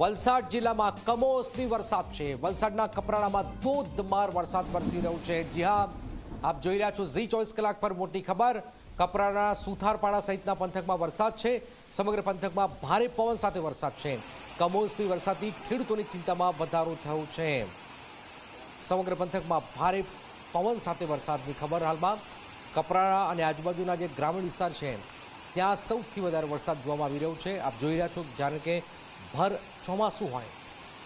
વલસાડ જિલ્લામાં કમોસમી વરસાદ છે. વલસાડના કપરાડામાં ધોધમાર વરસાદ વરસી રહ્યો છે. જી હા, આપ જોઈ રહ્યા છો ઝી ચોવીસ કલાક પર મોટી ખબર. કપરાડા સુથારપાડા સહિતના પંથકમાં વરસાદ છે. સમગ્ર પંથકમાં ભારે પવન સાથે વરસાદ છે. કમોસમી વરસાદથી ખેડૂતોની ચિંતામાં વધારો થયો છે. સમગ્ર પંથકમાં ભારે પવન સાથે વરસાદની ખબર હાલમાં. કપરાડા અને આજુબાજુના જે ગ્રામીણ વિસ્તાર છે, ત્યાં સૌથી વધારે વરસાદ જોવામાં આવી રહ્યો છે. આપ જોઈ રહ્યા છો, જાણે કે ભર ચોમાસું હોય.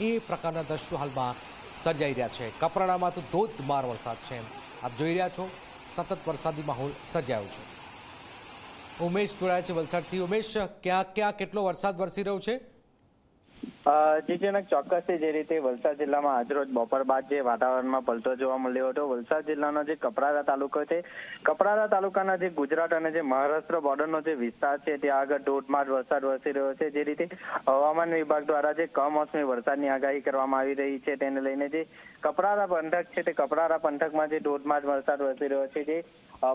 એ પ્રકારના દ્રશ્યો હાલમાં સર્જાઈ રહ્યા છે. કપરાડામાં તો ધોધમાર વરસાદ છે આપ જોઈ રહ્યા છો, સતત વરસાદી માહોલ સર્જાયો છે. ઉમેશ જોડાયા છે વલસાડથી. ઉમેશ ક્યાં ક્યાં કેટલો વરસાદ વરસી રહ્યો છે? જી જનક ચોક્કસથી જે રીતે વલસાડ જિલ્લામાં આજરોજ બપોર બાદ જે વાતાવરણમાં પલટો જોવા મળ્યો હતો, વલસાડ જિલ્લાનો જે કપરાડા તાલુકો છે, કપરાડા તાલુકાના જે ગુજરાત અને જે મહારાષ્ટ્ર બોર્ડરનો જે વિસ્તાર છે, ત્યાં આગળ ધોધમાર વરસાદ વરસી રહ્યો છે, જે રીતે હવામાન વિભાગ દ્વારા જે કમોસમી વરસાદની આગાહી કરવામાં આવી રહી છે, તેને લઈને જે કપરાડા પંથક છે, તે કપરાડા પંથકમાં જે ધોધમાર વરસાદ વરસી રહ્યો છે, જે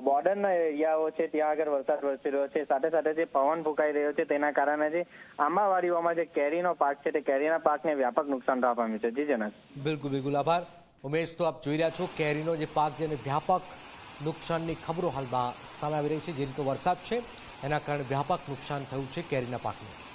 બોર્ડરના એરિયાઓ છે, ત્યાં આગળ વરસાદ વરસી રહ્યો છે, સાથે સાથે જે પવન ફૂંકાઈ રહ્યો છે, તેના કારણે જે આંબાવાડીઓમાં જે કેરીનો પાક છે તે કેરીના પાકને વ્યાપક નુકસાન થવા પામ્યું છે. જી, જનક. બિલકુલ બિલકુલ. આભાર. ઉમેશ, તો આપ જોઈ રહ્યા છો, કેરીનો જે પાક જેને વ્યાપક નુકસાનની ખબરો હાલમાં સામે આવી રહી છે. જે રીતે વરસાદ છે, એના કારણે વ્યાપક નુકસાન થયું છે કેરીના પાકને.